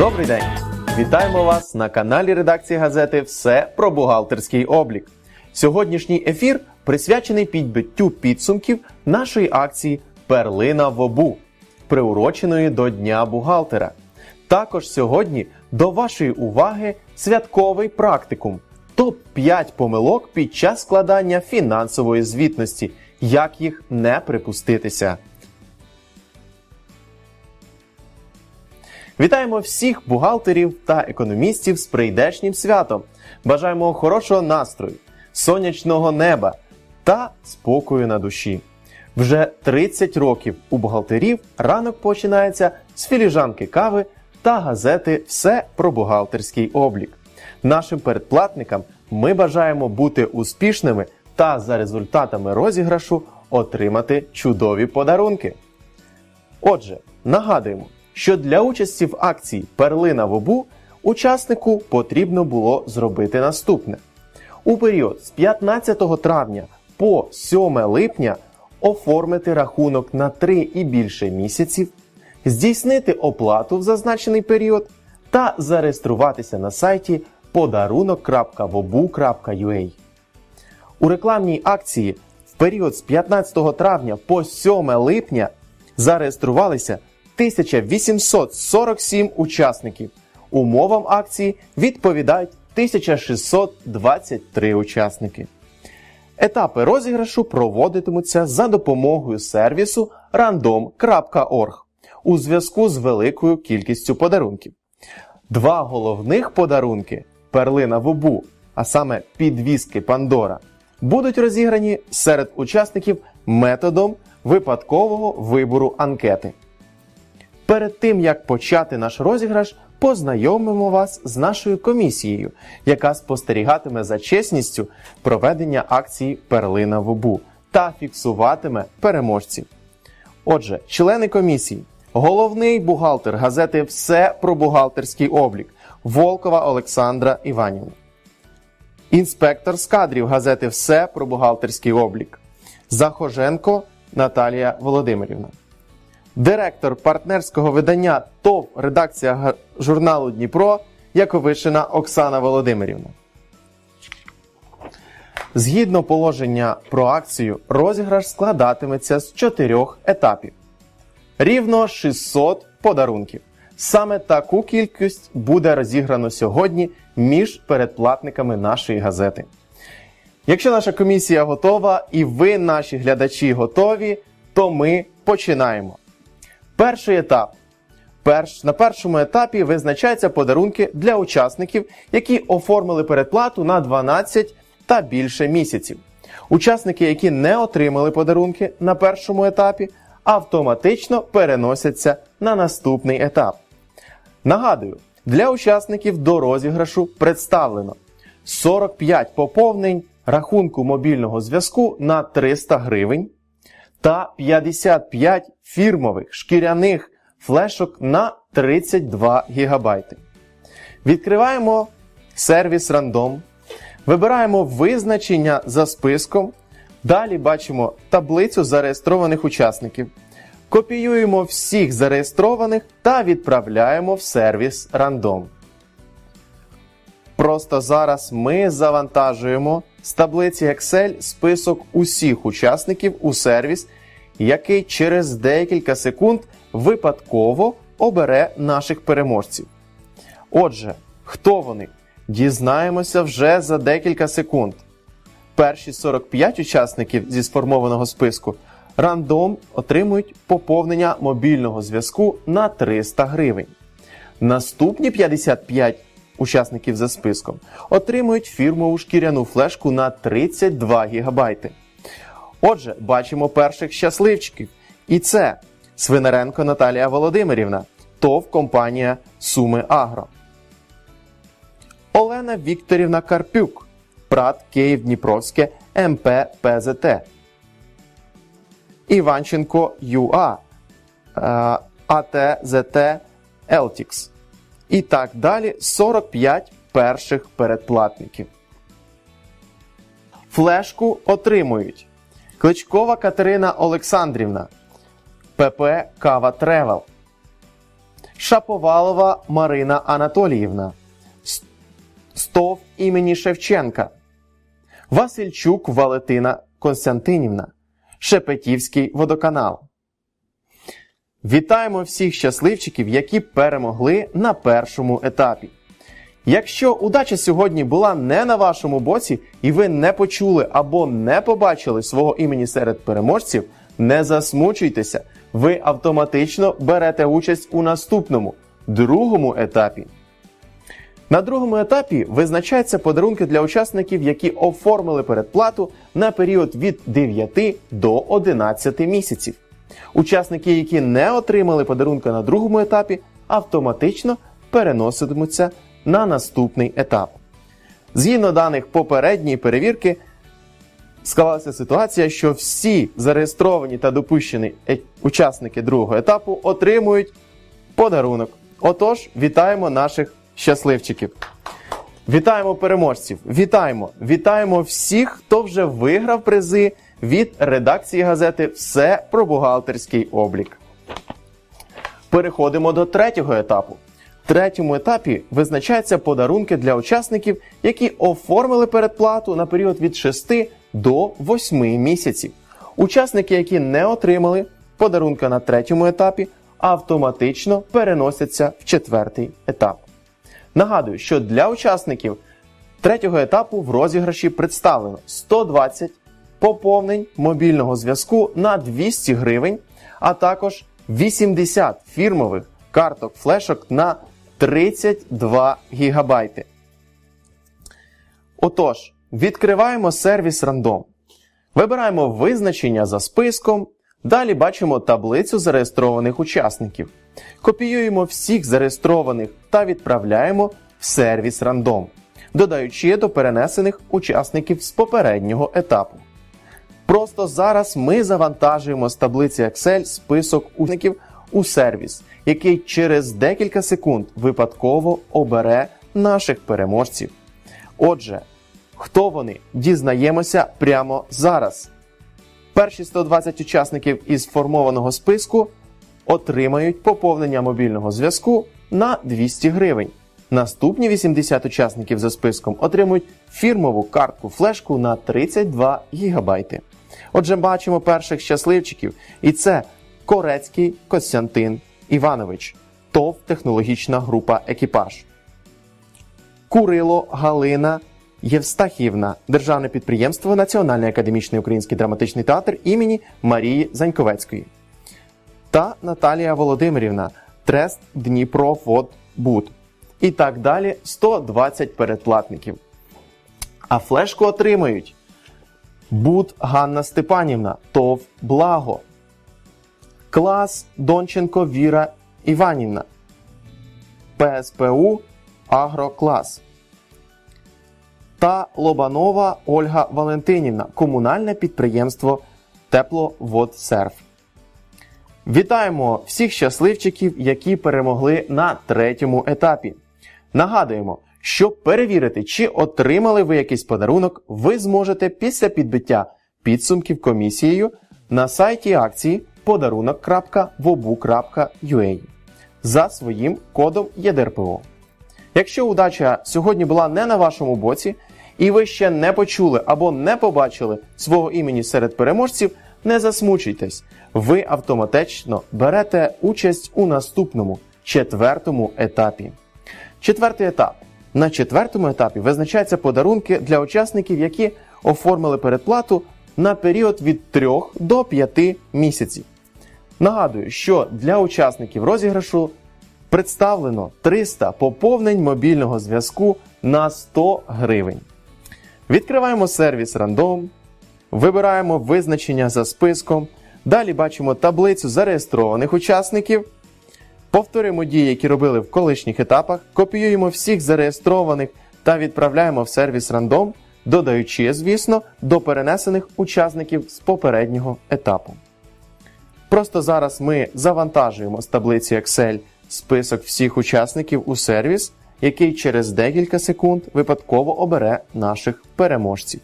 Добрий день! Вітаємо вас на каналі редакції газети Все про бухгалтерський облік. Сьогоднішній ефір присвячений підбиттю підсумків нашої акції Перлина в обу, приуроченої до Дня бухгалтера. Також сьогодні до вашої уваги святковий практикум топ-5 помилок під час складання фінансової звітності. Як їх не припуститися? Вітаємо всіх бухгалтерів та економістів з прийдешнім святом. Бажаємо хорошого настрою, сонячного неба та спокою на душі. Вже 30 років у бухгалтерів ранок починається з філіжанки кави та газети Все про бухгалтерський облік. Нашим передплатникам ми бажаємо бути успішними та за результатами розіграшу отримати чудові подарунки. Отже, нагадуємо, що для участі в акції Перлина в обу учаснику потрібно було зробити наступне: у період з 15 травня по 7 липня оформити рахунок на 3 і більше місяців, здійснити оплату в зазначений період та зареєструватися на сайті подарунок.vobu.ua. У рекламній акції в період з 15 травня по 7 липня зареєструвалися 1847 учасників. Умовам акції відповідають 1623 учасники. Етапи розіграшу проводитимуться за допомогою сервісу random.org у зв'язку з великою кількістю подарунків. Два головних подарунки перлина Вубу, а саме підвіски Пандора, будуть розіграні серед учасників методом випадкового вибору анкети. Перед тим як почати наш розіграш, познайомимо вас з нашою комісією, яка спостерігатиме за чесністю проведення акції Перлина Вубу та фіксуватиме переможців. Отже, члени комісії, головний бухгалтер газети Все про бухгалтерський облік Волкова Олександра Іванівна. Інспектор з кадрів газети Все про бухгалтерський облік Захоженко Наталія Володимирівна. Директор партнерського видання ТОВ редакція журналу Дніпро Яковишина Оксана Володимирівна. Згідно положення про акцію, розіграш складатиметься з чотирьох етапів. Рівно 600 подарунків. Саме таку кількість буде розіграно сьогодні між передплатниками нашої газети. Якщо наша комісія готова і ви, наші глядачі, готові, то ми починаємо. Перший етап. Перш, на першому етапі визначаються подарунки для учасників, які оформили передплату на 12 та більше місяців. Учасники, які не отримали подарунки на першому етапі, автоматично переносяться на наступний етап. Нагадую, для учасників до розіграшу представлено 45 поповнень рахунку мобільного зв'язку на 300 гривень та 55 фірмових шкіряних флешок на 32 ГБ. Відкриваємо сервіс Random, вибираємо визначення за списком. Далі бачимо таблицю зареєстрованих учасників. Копіюємо всіх зареєстрованих та відправляємо в сервіс Random. Просто зараз ми завантажуємо з таблиці Excel список усіх учасників у сервіс, який через декілька секунд випадково обере наших переможців. Отже, хто вони? Дізнаємося вже за декілька секунд. Перші 45 учасників зі сформованого списку рандом отримують поповнення мобільного зв'язку на 300 гривень. Наступні 55 учасників за списком отримують фірмову шкіряну флешку на 32 ГБ. Отже, бачимо перших щасливчиків. І це Свинаренко Наталія Володимирівна, ТОВ компанія Суми Агро. Олена Вікторівна Карпюк, ПРАТ Київ Дніпровське МП ПЗТ. Іванченко ЮА, е, АТЗТ Елтікс. І так далі 45 перших передплатників. Флешку отримують. Кличкова Катерина Олександрівна, ПП Кава Тревел, Шаповалова Марина Анатоліївна, Стов імені Шевченка, Васильчук Валентина Константинівна, Шепетівський водоканал. Вітаємо всіх щасливчиків, які перемогли на першому етапі. Якщо удача сьогодні була не на вашому боці, і ви не почули або не побачили свого імені серед переможців, не засмучуйтеся, ви автоматично берете участь у наступному другому етапі. На другому етапі визначаються подарунки для учасників, які оформили передплату на період від 9 до 11 місяців. Учасники, які не отримали подарунка на другому етапі, автоматично переноситимуться на наступний етап. Згідно даних попередньої перевірки, склалася ситуація, що всі зареєстровані та допущені е- учасники другого етапу отримують подарунок. Отож, вітаємо наших щасливчиків. Вітаємо переможців! Вітаємо! Вітаємо всіх, хто вже виграв призи від редакції газети Все про бухгалтерський облік. Переходимо до третього етапу. В третьому етапі визначаються подарунки для учасників, які оформили передплату на період від 6 до 8 місяців. Учасники, які не отримали подарунка на третьому етапі, автоматично переносяться в четвертий етап. Нагадую, що для учасників третього етапу в розіграші представлено 120 поповнень мобільного зв'язку на 200 гривень, а також 80 фірмових карток флешок на 32 гігабайти. Отож, відкриваємо сервіс рандом. Вибираємо визначення за списком. Далі бачимо таблицю зареєстрованих учасників. Копіюємо всіх зареєстрованих та відправляємо в сервіс рандом, додаючи до перенесених учасників з попереднього етапу. Просто зараз ми завантажуємо з таблиці Excel список учасників у сервіс, який через декілька секунд випадково обере наших переможців. Отже, хто вони? Дізнаємося прямо зараз. Перші 120 учасників із сформованого списку отримають поповнення мобільного зв'язку на 200 гривень. Наступні 80 учасників за списком отримують фірмову картку флешку на 32 гігабайти. Отже, бачимо перших щасливчиків, і це Корецький Костянтин Іванович, ТОВ технологічна група Екіпаж. Курило Галина Євстахівна, державне підприємство Національний академічний український драматичний театр імені Марії Заньковецької. Та Наталія Володимирівна, Трест Дніпроводбуд. І так далі 120 передплатників. А флешку отримають Буд Ганна Степанівна, ТОВ Благо. Клас Донченко Віра Іванівна. ПСПУ Агроклас. Та Лобанова Ольга Валентинівна, комунальне підприємство Тепловодсерв. Вітаємо всіх щасливчиків, які перемогли на третьому етапі. Нагадуємо, щоб перевірити, чи отримали ви якийсь подарунок, ви зможете після підбиття підсумків комісією на сайті акції подарунок.vobu.ua за своїм кодом ЄДРПО. Якщо удача сьогодні була не на вашому боці, і ви ще не почули або не побачили свого імені серед переможців, не засмучуйтесь. Ви автоматично берете участь у наступному четвертому етапі. Четвертий етап. На четвертому етапі визначаються подарунки для учасників, які оформили передплату на період від 3 до 5 місяців. Нагадую, що для учасників розіграшу представлено 300 поповнень мобільного зв'язку на 100 гривень. Відкриваємо сервіс рандом, вибираємо визначення за списком. Далі бачимо таблицю зареєстрованих учасників. Повторюємо дії, які робили в колишніх етапах, копіюємо всіх зареєстрованих та відправляємо в сервіс рандом, додаючи, звісно, до перенесених учасників з попереднього етапу. Просто зараз ми завантажуємо з таблиці Excel список всіх учасників у сервіс, який через декілька секунд випадково обере наших переможців.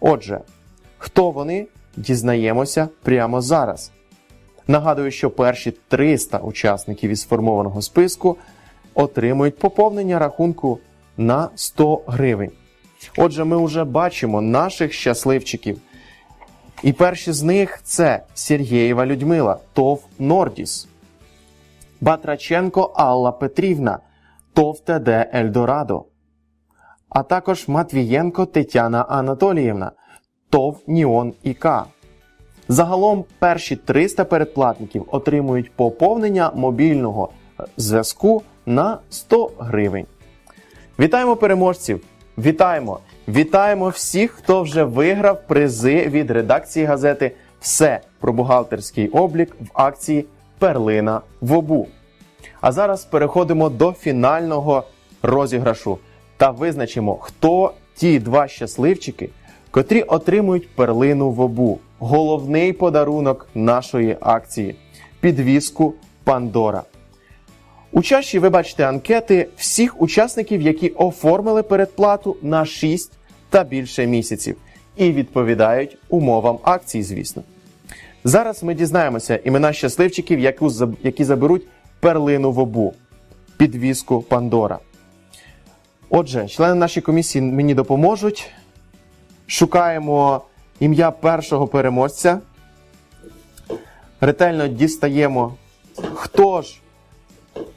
Отже, хто вони, дізнаємося прямо зараз. Нагадую, що перші 300 учасників із сформованого списку отримують поповнення рахунку на 100 гривень. Отже, ми вже бачимо наших щасливчиків. І перші з них це Сергієва Людмила, ТОВ Нордіс, Батраченко Алла Петрівна, ТОВ ТД Ельдорадо, а також Матвієнко Тетяна Анатоліївна, ТОВ Ніон ІК. Загалом перші 300 передплатників отримують поповнення мобільного зв'язку на 100 гривень. Вітаємо переможців! Вітаємо! Вітаємо всіх, хто вже виграв призи від редакції газети Все про бухгалтерський облік в акції Перлина в обу. А зараз переходимо до фінального розіграшу та визначимо, хто ті два щасливчики, котрі отримують перлину в обу. Головний подарунок нашої акції підвіску Пандора. У чаші ви бачите анкети всіх учасників, які оформили передплату на 6 та більше місяців і відповідають умовам акції, звісно. Зараз ми дізнаємося імена щасливчиків, які заберуть перлину в обу, підвіску Пандора. Отже, члени нашої комісії мені допоможуть. Шукаємо ім'я першого переможця. Ретельно дістаємо, хто ж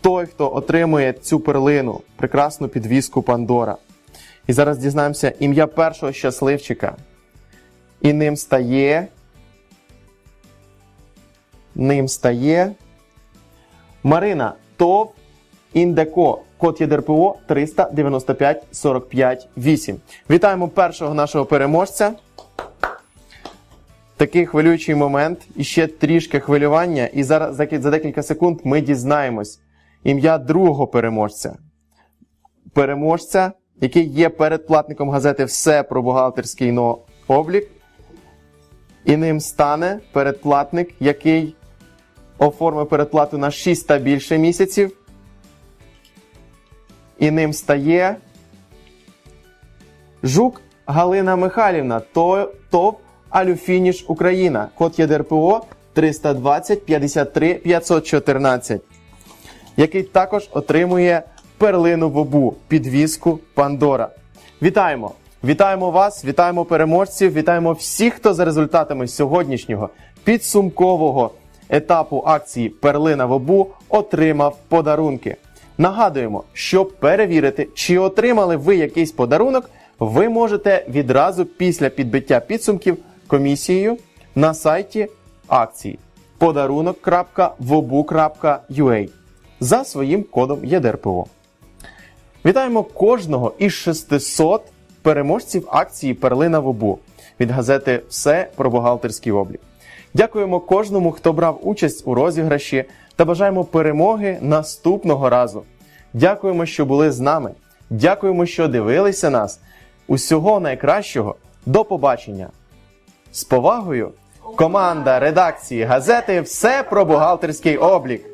той, хто отримує цю перлину, прекрасну підвіску Пандора. І зараз дізнаємося ім'я першого щасливчика. І ним стає. Ним стає. Марина ТОВ Індеко. Код ЄДРПО 395 45 8. Вітаємо першого нашого переможця. Такий хвилюючий момент, і ще трішки хвилювання, і зараз за декілька секунд ми дізнаємось ім'я другого переможця. Переможця, який є передплатником газети Все про бухгалтерський но- облік. І ним стане передплатник, який оформив передплату на 6 та більше місяців. І ним стає Жук Галина Михайлівна, То- ТОВ Алюфініш Україна. Код ЄДРПО 320 53 514, який також отримує перлину в обу, підвіску Пандора. Вітаємо! Вітаємо вас, вітаємо переможців, вітаємо всіх, хто за результатами сьогоднішнього підсумкового етапу акції Перлина в обу отримав подарунки. Нагадуємо, щоб перевірити, чи отримали ви якийсь подарунок, ви можете відразу після підбиття підсумків комісією на сайті акції подарунок.vobu.ua за своїм кодом ЄДРПО. Вітаємо кожного із 600 переможців акції Перлина в обу від газети Все про бухгалтерський облік. Дякуємо кожному, хто брав участь у розіграші та бажаємо перемоги наступного разу. Дякуємо, що були з нами. Дякуємо, що дивилися нас. Усього найкращого. До побачення! З повагою, команда редакції газети все про бухгалтерський облік.